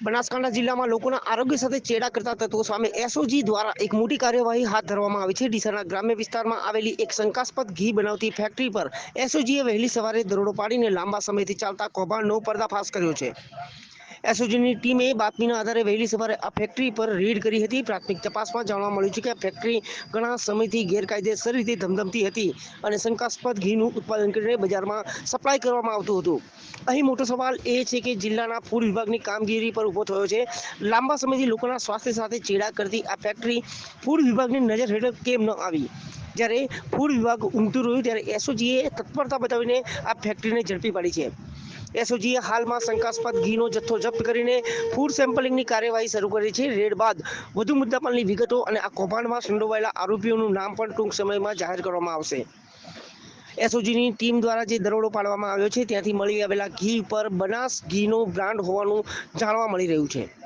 બનાસકાંઠા જિલ્લામાં લોકોના આરોગ્ય સાથે ચેડા કરતા તત્વો સામે એસઓજી દ્વારા એક મોટી કાર્યવાહી હાથ ધરવામાં આવી છે. ડીસાના ગ્રામ્ય વિસ્તારમાં આવેલી એક શંકાસ્પદ ઘી બનાવતી ફેક્ટરી પર એસઓજીએ વહેલી સવારે દરોડો પાડીને લાંબા સમયથી ચાલતા કૌભાંડનો પર્દાફાશ કર્યો છે. એસઓજીની ટીમે બાતમીના આધારે વહેલી સવારે આ ફેક્ટરી પર રેડ કરી હતી. પ્રાથમિક તપાસમાં જાણવા મળ્યું છે કે ફેક્ટરી ઘણા સમયથી ગેરકાયદેસર રીતે ધમધમતી હતી અને શંકાસ્પદ ઘીનું ઉત્પાદન કરીને બજારમાં સપ્લાય કરવામાં આવતું હતું. અહીં મોટો સવાલ એ છે કે જિલ્લાના ફૂડ વિભાગની કામગીરી પર ઊભો થયો છે. લાંબા સમયથી લોકોના સ્વાસ્થ્ય સાથે ચેડા કરતી આ ફેક્ટરી ફૂડ વિભાગની નજર હેઠળ કેમ ન આવી? જ્યારે ફૂડ વિભાગ ઉમટું રહ્યું, ત્યારે એસઓજીએ તત્પરતા બતાવીને આ ફેક્ટરીને ઝડપી પાડી છે. એસઓજીએ હાલમાં શંકાસ્પદ ઘીનો જથ્થો જપ્ત કરીને ફૂડ સેમ્પલિંગની કાર્યવાહી શરૂ કરી છે. રેડ બાદ વધુ મુદ્દામાલની વિગતો અને આ કૌભાંડમાં સંડોવાયેલા આરોપીઓનું નામ પણ ટૂંક સમયમાં જાહેર કરવામાં આવશે. એસઓજીની ટીમ દ્વારા જે દરોડો પાડવામાં આવ્યો છે, ત્યાંથી મળી આવેલા ઘી પર બનાસ ઘીનો બ્રાન્ડ હોવાનું જાણવા મળી રહ્યું છે.